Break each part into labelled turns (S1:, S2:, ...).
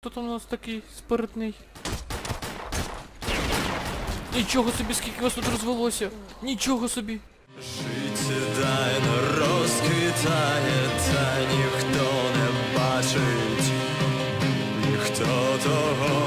S1: Хто там у нас такий спиртний? Нічого собі, скільки вас тут розвелося! Нічого собі!
S2: Життєдайно розквітає, та ніхто не бачить, ніхто того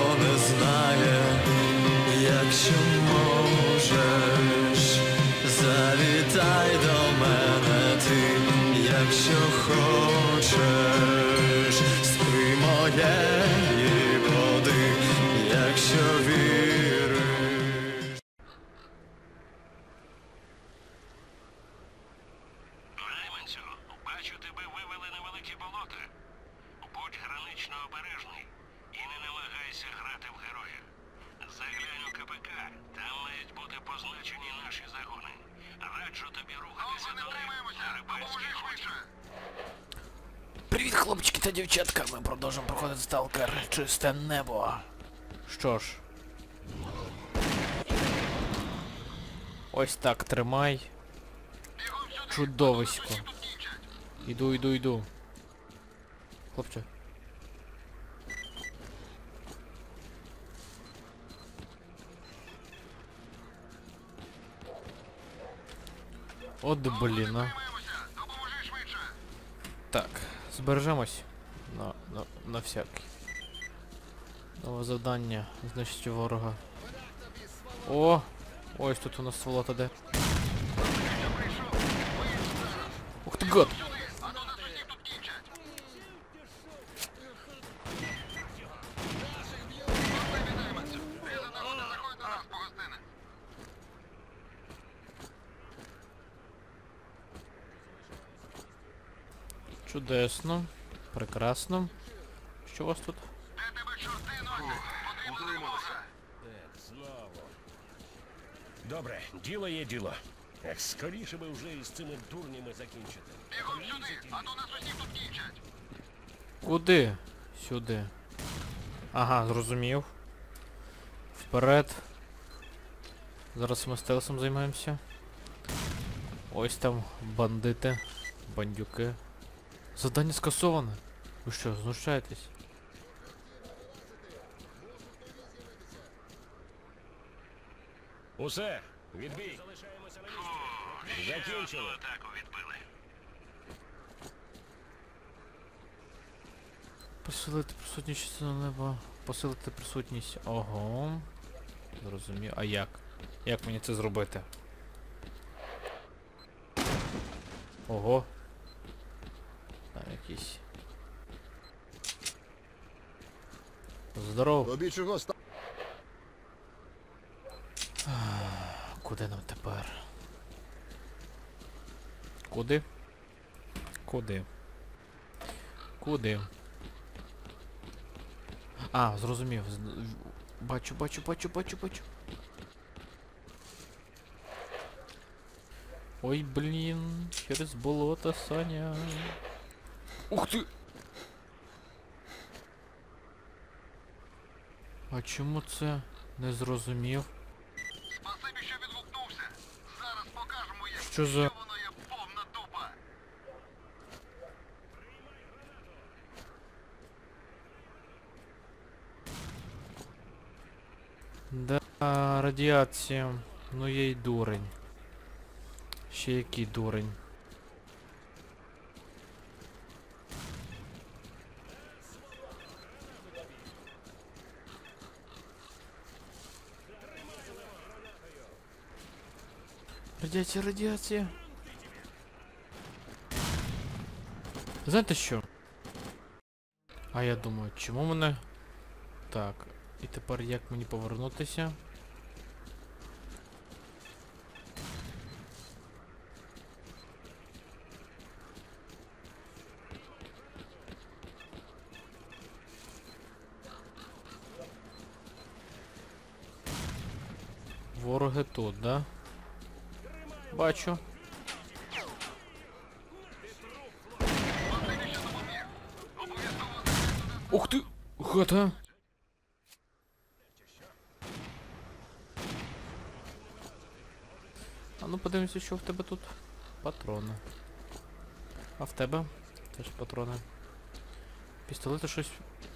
S3: позначені наші загони. Раджу тобі рухатися до них на.
S1: Привіт, хлопчики та дівчатка! Ми продовжуємо проходити сталкер Чисте небо. Що ж. Ось так тримай. Чудовисько. Іду, іду, іду. Хлопче. От блін. Так, збережемось на, на, на всякий. Нове завдання. Знищити ворога. О! Ось тут у нас сволота де. Ух ти гад! Чудесно. Прекрасно. Що у вас тут?
S4: Добре, діло є діло. Ех, скоріше би вже із цими дурнями закінчити. Бігом сюди! Ано нас усі тут кінчать!
S1: Куди? Сюди. Ага, зрозумів. Вперед. Зараз ми стелсом займаємося. Ось там бандити, бандюки. Завдання скасоване. Ви що, знущаєтесь?
S4: Усе, відбій. На Закінчили.
S3: атаку відбили.
S1: Посилити присутність частину неба. Посилити присутність. Ого. Зрозумів. А як? Як мені це зробити? Ого. Якісь. Здорово.
S5: Тобі чого ста...
S1: Куди нам тепер? Куди? Куди? Куди? А, зрозумів. Бачу, бачу, бачу, бачу, бачу. Ой, блін, через болото, Саня. Ух ти! А чому це не зрозумів?
S5: Спасибі, що відгукнувся. Зараз покажемо, як
S1: Що за...
S5: воно є повна дупа.
S1: Да, радіація. Ну є й дурень. Ще який дурень. Радіація, радіація. Знаєте що? А я думаю, чому мене... Так, і тепер як мені повернутися? Вороги тут, да? Бачу. Ух ти! Гата! А ну подивимося, що в тебе тут. Патрони. А в тебе? Теж патрони. Пістолети щось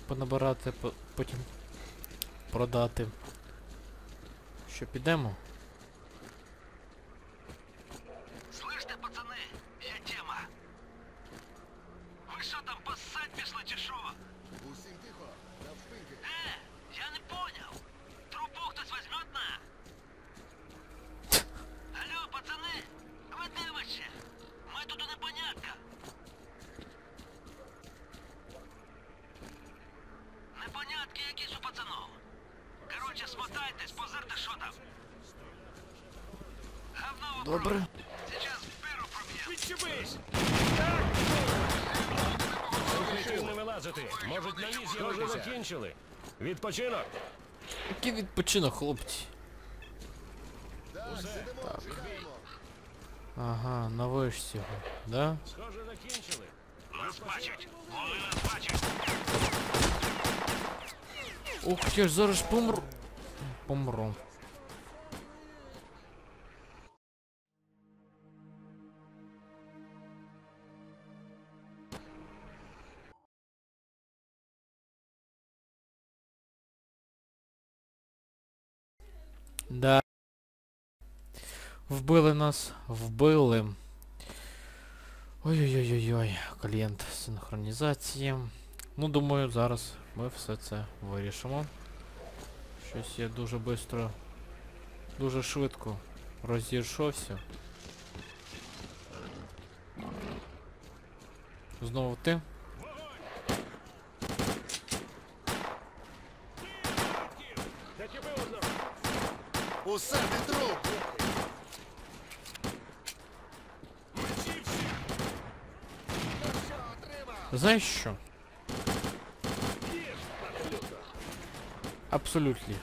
S1: понабирати, потім продати. Що підемо? Добре.
S3: Сейчас биру проб'є.
S4: Відчепись! Укриттів не вилазити. Можуть на ніс Схоже, закінчили. Відпочинок.
S1: Який відпочинок, хлопці.
S5: Так, сидимо, чекаємо.
S1: Ага, на вишці, да?
S4: Схоже, закінчили.
S3: Нас бачать. Вони нас бачать.
S1: Ух, я ж зараз ж помру. Помру. Да. Вбили нас, вбили. Ой-ой-ой-ой, клієнт синхронізації. Ну, думаю, зараз ми все це вирішимо. Щось я дуже швидко, дуже швидко розійшовся. Знову ти?
S5: Усе що.
S1: Знаєш що? Абсолютно.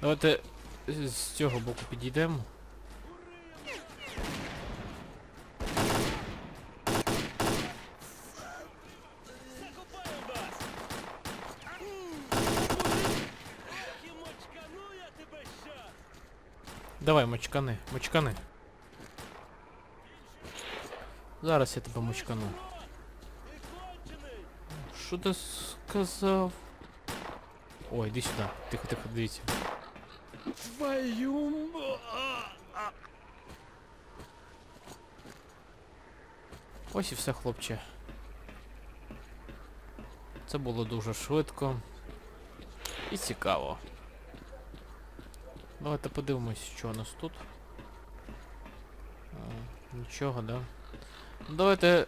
S1: Давайте з цього боку підійдемо. Давай, мочкани, мочкани. Зараз я тебе мочкану. Що ти сказав? Ой, іди сюди. Тихо, тихо, дивіться.
S4: Твою
S1: Ось і все, хлопче. Це було дуже швидко. І цікаво. Давайте подивимось, що у нас тут. А, нічого, да? Давайте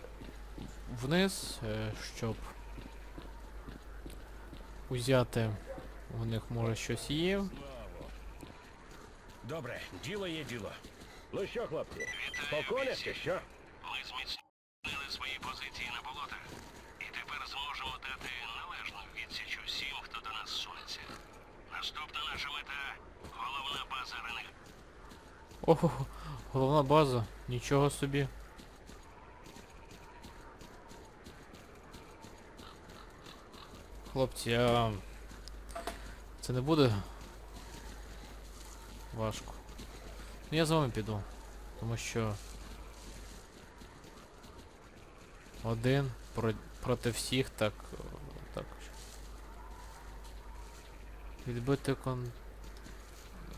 S1: вниз, е, щоб узяти. У них може щось є.
S4: Добре, діло є діло. Ну що, хлопці, по чи що?
S3: Ми зміцнили свої позиції на болотах. І тепер зможемо дати належну відсіч усім, хто до нас сунеться. Наступна наша мета головна база Рене.
S1: Ого, головна база. Нічого собі. Хлопці, а це не буде важко. Ну я з вами піду. Тому що один про- проти всіх так. так. Відбити кон...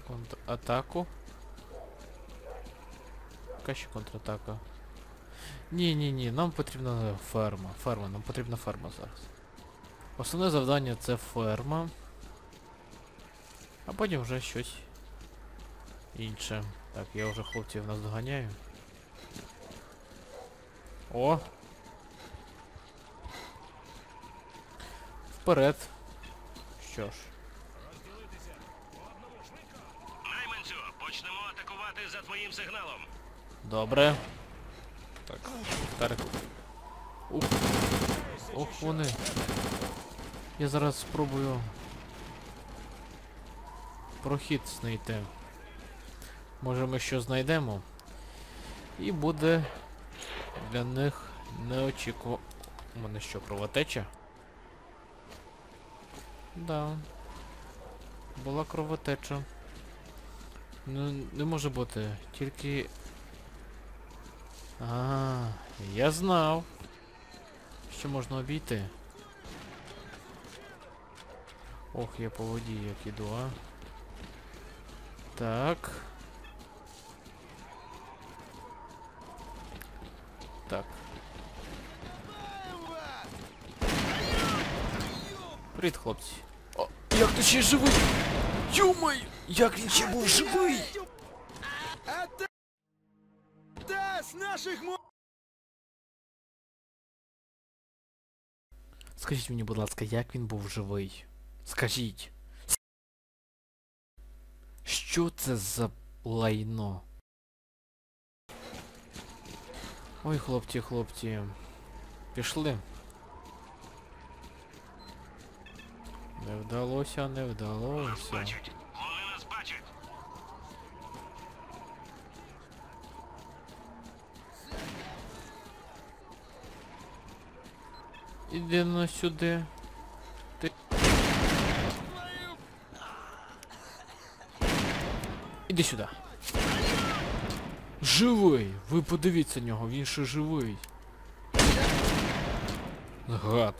S1: контратаку. Яка ще контратака? Ні, ні, ні, нам потрібна ферма. Ферма, нам потрібна ферма зараз. Основне завдання це ферма. А потім вже щось інше. Так, я вже хлопців наздоганяю. О! Вперед. Що ж.
S3: Найманцю, почнемо атакувати за твоїм сигналом.
S1: Добре. Так, Тарик. Ух. Ох вони. Я зараз спробую прохід знайти. Може ми що знайдемо. І буде для них неочікувано. У мене що, кровотеча? Да. Була кровотеча. Ну, не може бути. Тільки. А, я знав. Що можна обійти. Ох, я по воді як іду, а. Так. Так. Привіт, хлопці. О, як ти ще живий? Юмай! Як він ще був живий? Скажіть мені, будь ласка, як він був живий? Скажіть. Що це за лайно? Ой, хлопці, хлопці. Пішли. Не вдалося, не вдалося.
S3: Бачать. Вони нас бачать.
S1: Іди на сюди. Ти. Іди сюди. Живий! Ви подивіться нього, він ще живий. Гад.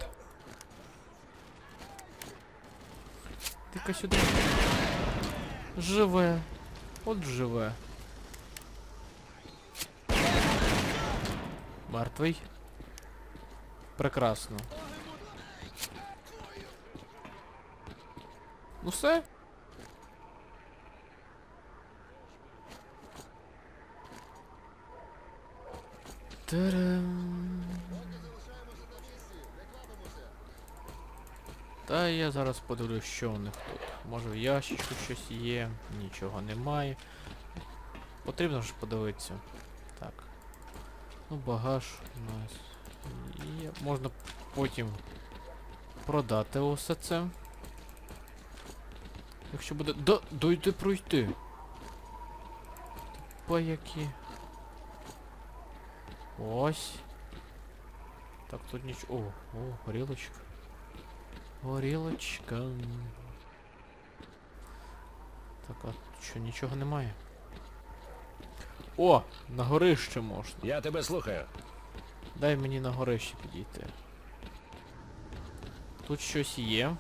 S1: Ти-ка сюди. Живе. От живе. Мертвий. Прекрасно. Ну все. Та-дам. Та я зараз подивлюсь, що у них тут. Може в ящичку щось є, нічого немає. Потрібно ж подивитися. Так. Ну, багаж у нас є. Можна потім продати усе це. Якщо буде. Да, дойти пройти. По які. Ось. Так, тут нічого. О, о, горілочка. Горілочка. Так, а що, нічого немає? О! На горище можна.
S4: Я тебе слухаю.
S1: Дай мені на горище підійти. Тут щось є.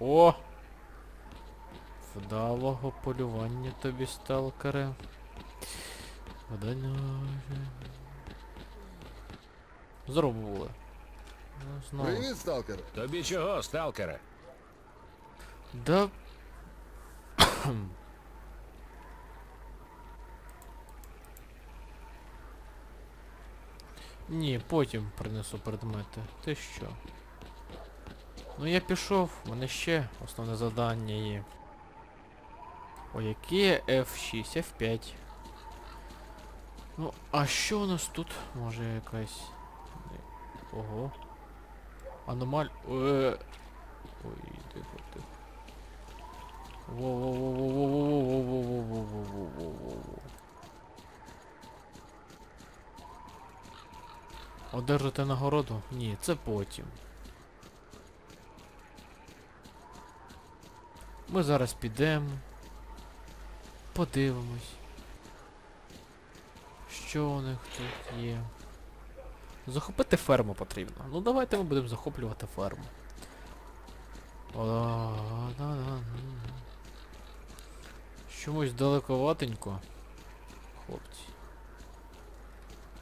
S1: О! Вдалого полювання тобі, сталкере. Здорово. Ну, знову.
S5: Привіт, сталкер.
S4: Тобі чого, сталкере?
S1: Да. Ні, потім принесу предмети. Ти що? Ну я пішов, в мене ще основне завдання є. О, яке F6, F5. Ну, а що у нас тут? Може якась. Ого. Аномаль. Е... Ой, тихо. Во-во-во-во-во-во-во-во-во-во-во-во-во-во. Одержати нагороду? Ні, це потім. Ми зараз підемо. Подивимось. Що у них тут є? Захопити ферму потрібно. Ну давайте ми будемо захоплювати ферму. Чомусь далековатенько. Хлопці.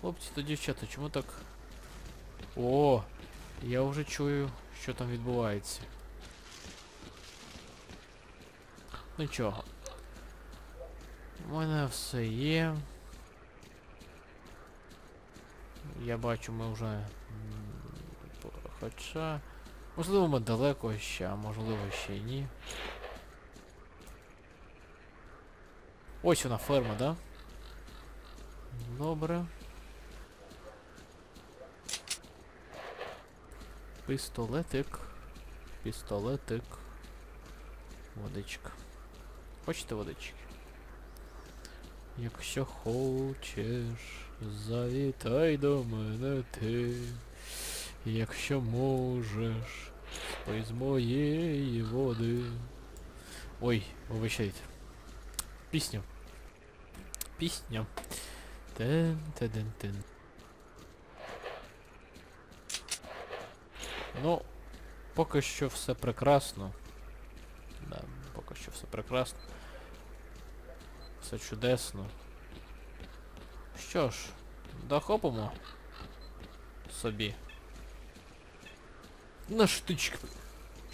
S1: Хлопці та дівчата, чому так. О! Я вже чую, що там відбувається. Нічого. У мене все є. Я бачу, ми вже. Хоча. Можливо, ми далеко ще, а можливо ще й ні. Ось вона ферма, да? Добре. Пістолетик. Пістолетик. Водичка. Хочете водички? Якщо хочеш, завітай до мене ти. Якщо можеш, спий з моєї води. Ой, вибачайте. Пісню. Пісня. Тен Ну, поки що все прекрасно. Да, поки що все прекрасно. Все чудесно. Що ж, дохопимо собі. На штучки.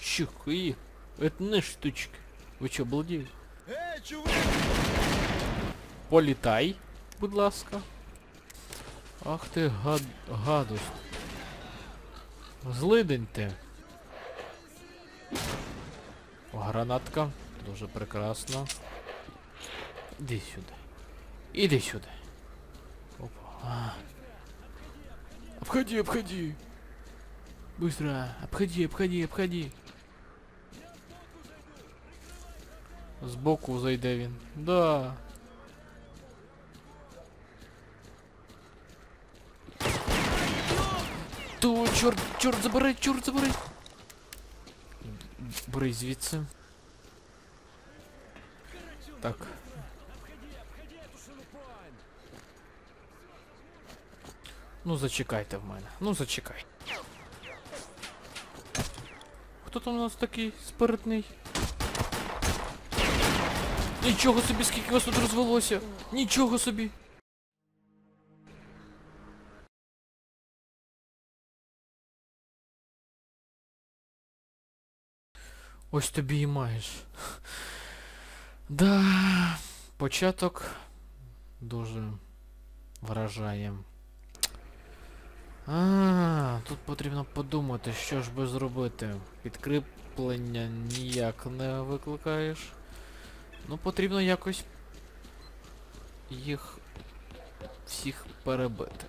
S1: Чухи. Это не штучки. Ви чо, балділи?
S2: Ей, чувак!
S1: Політай, будь ласка. Ах ти гад... гадость. Злидень ти. О, Гранатка. Дуже прекрасно. Іди сюди. Іди сюди. Опа. А. Обходи, обходи. Быстро. Обходи, обходи, обходи. Збоку зайде він. Да. То, чорт, чорт, забирай, чорт, забирай. Бери звідси. Так. Ну зачекайте в мене. Ну зачекай. Хто там у нас такий спиртний? Нічого собі, скільки вас тут розвелося! Нічого собі! Ось тобі і маєш. Да, початок дуже вражає. А, тут потрібно подумати, що ж би зробити. Підкріплення ніяк не викликаєш. Ну, потрібно якось їх всіх перебити.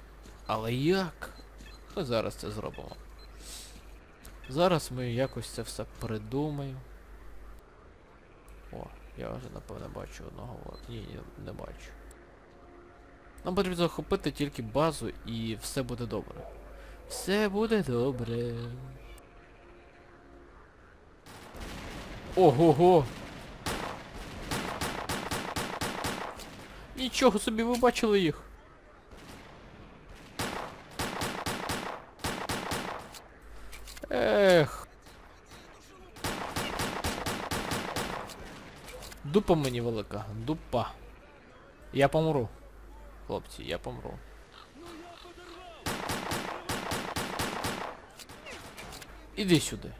S1: Але як? Ми зараз це зробимо. Зараз ми якось це все придумаємо. О, я вже напевно бачу одного. Ні, ні, не бачу. Нам потрібно захопити тільки базу і все буде добре. Все буде добре. Ого-го! Нічого собі, ви бачили їх. Ех. Дупа мені велика. Дупа. Я помру. Хлопці, я помру. Іди сюди.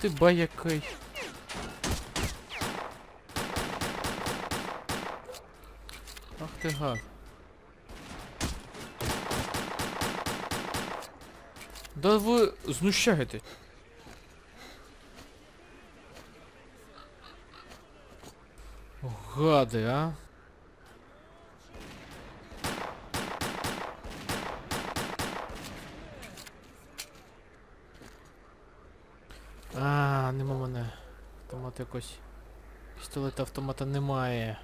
S1: Ти баякай. Ах ти гад. Да ви знущаєтесь. Гади, а? А, нема мене. Автомат якось. Пістолета автомата немає.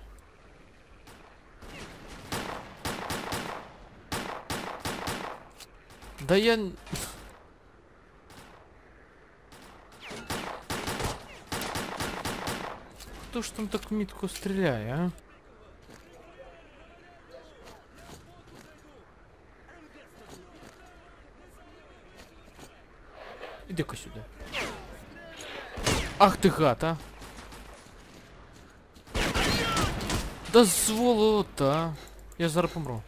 S1: Да я... н- Хто ж там так мітко стріляє, а? Іди-ка сюди. Ах ти гад, а! Да сволота! Я зараз помру.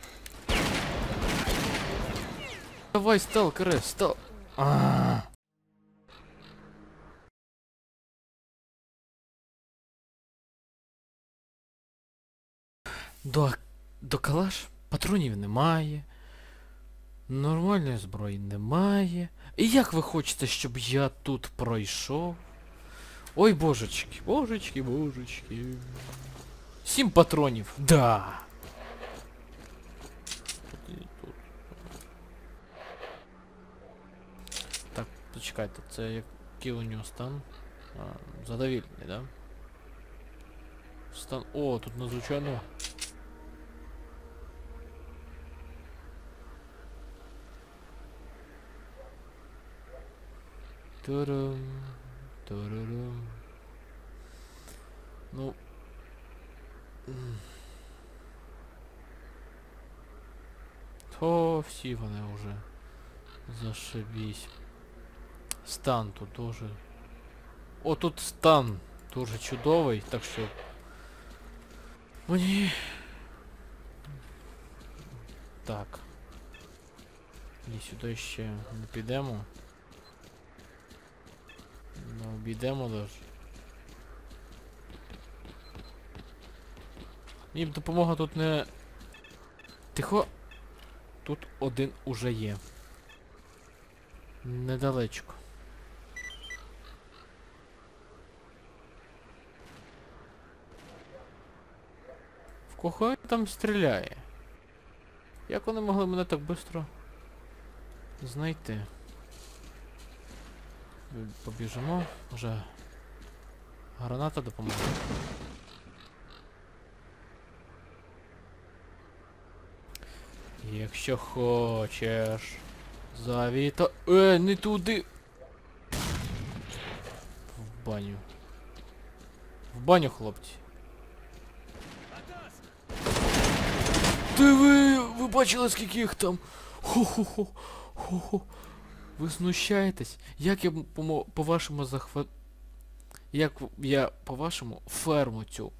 S1: Давай, сталкере, стал... А. До, до калаш патронів немає. Нормальної зброї немає. І як ви хочете, щоб я тут пройшов? Ой, божечки, божечки, божечки. Сім патронів. Да. Так, почекайте, це який у нього стан? А, задовільний, да? Стан. О, тут надзвичайно. Турум, турурум. Ну. м. То всі вони вже зашибісь. Стан тут дуже. О, тут стан дуже чудовий, так що. Мені. Так. І сюди ще не підемо. Не обійдемо даже. Мені б допомога тут не. Тихо. Тут один уже є. Недалечко. В кого він там стріляє? Як вони могли мене так швидко знайти? Побіжимо, вже граната допоможе. Якщо хочеш. Завіта. Е, не туди. В баню. В баню, хлопці. Ти ви, ви бачили, скільки їх там? Хо-хо-хо. Хо-хо. Ви знущаєтесь? Як я по-вашому захват... Як я по-вашому ферму цю?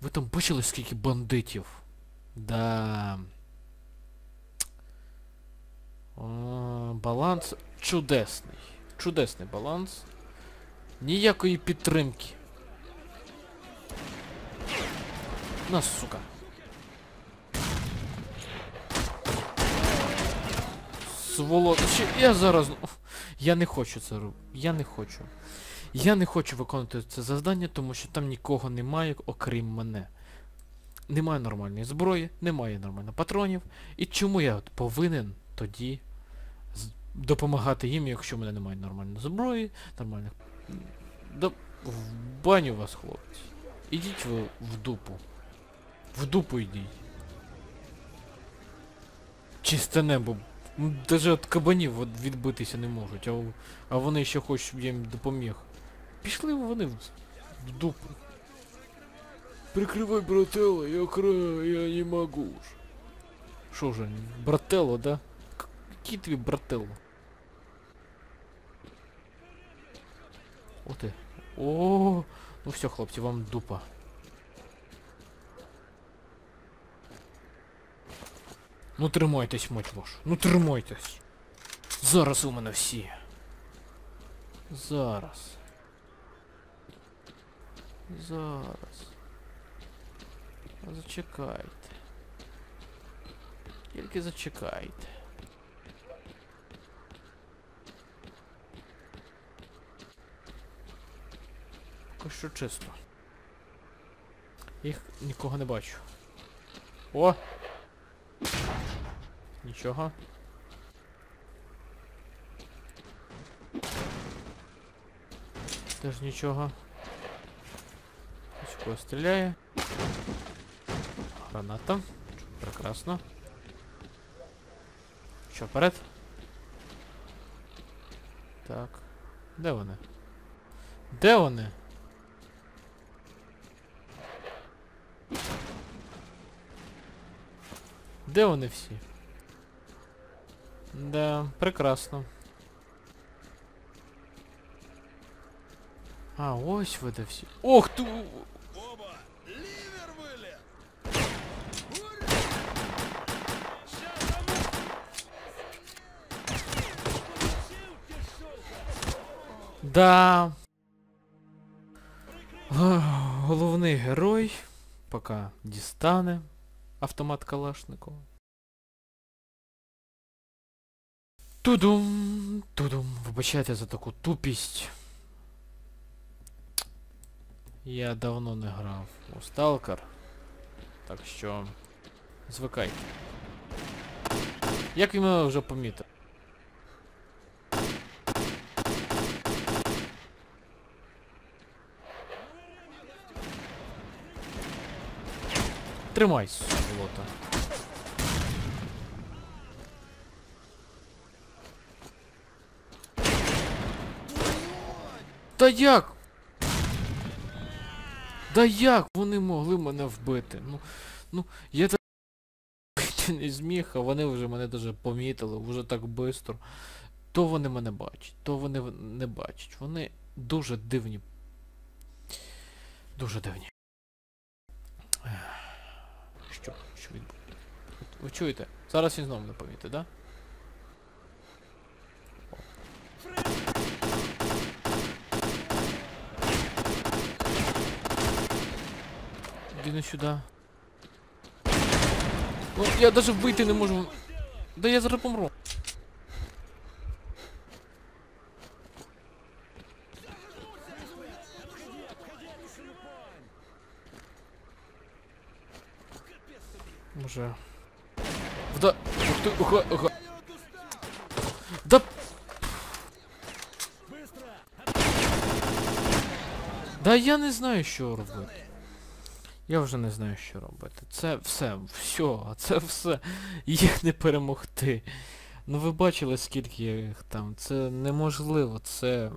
S1: Ви там бачили, скільки бандитів? Да. Баланс чудесний. Чудесний баланс. Ніякої підтримки. На, сука. Сволочі, я зараз. Я не хочу це робити. Я не хочу. Я не хочу виконувати це завдання, тому що там нікого немає, окрім мене. Немає нормальної зброї, немає нормально патронів. І чому я от повинен тоді допомагати їм, якщо в мене немає нормальної зброї, нормальних. Да в баню вас, хлопці. Ідіть ви в дупу. В дупу йдіть. Чисте небо. М, Даже від кабанів от відбитися не можуть, а, а вони ще хочуть, щоб я їм допоміг. Пішли вони в, в дупу. Прикривай брателло, я кра... я не могу ж. Що же, брателло, да? К- Який твій брателло? О ти. О, ну все, хлопці, вам дупа. Ну тримайтесь, мать вашу. Ну тримайтесь. Зараз у мене всі. Зараз. Зараз. Зачекайте. Тільки зачекайте. Поки що чисто. Їх нікого не бачу. О! Нічого. Теж нічого. Ось стріляє. Граната. Прекрасно. Що, вперед? Так. Де вони? Де вони? Де вони всі? Да, прекрасно. А, ось ви де всі. Ох ти! Да. Ах, Головний герой поки дістане автомат Калашникова. Тудум, тудум, вибачайте за таку тупість. Я давно не грав у Stalker, так що звикайте. Як він мене вже помітив? Тримай, сволота. Да як? Да як вони могли мене вбити? Ну, ну, я так не зміг, а вони вже мене даже помітили, вже так швидко. То вони мене бачать, то вони не бачать. Вони дуже дивні. Дуже дивні. Що? Що відбувається? Ви чуєте? Зараз він знову не помітить, да? Не сюди. Ну, я даже вбити не можу. Да я зараз помру. Може. Вда... Ух ти, уха, уха. Да... Да я не знаю, що робити. Я вже не знаю, що робити. Це все, все, це все. Їх не перемогти. Ну ви бачили, скільки їх там. Це неможливо, це.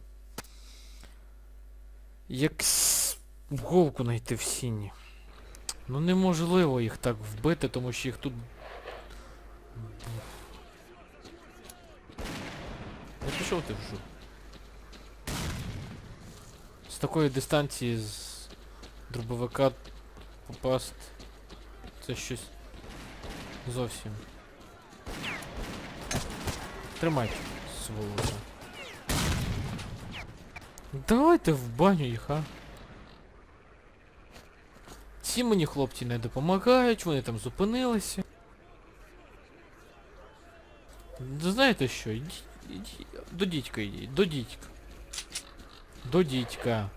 S1: Як голку знайти в сіні. Ну неможливо їх так вбити, тому що їх тут. Не пішов ти в жу. З такої дистанції з дробовика попасть. Це щось зовсім. Тримайте, сволоча. Давайте в баню їх, а. Ці мені хлопці не допомагають, вони там зупинилися. Ну, Знаєте що? Йдіть, йдіть, до дідька йдіть, до дідька. До дідька.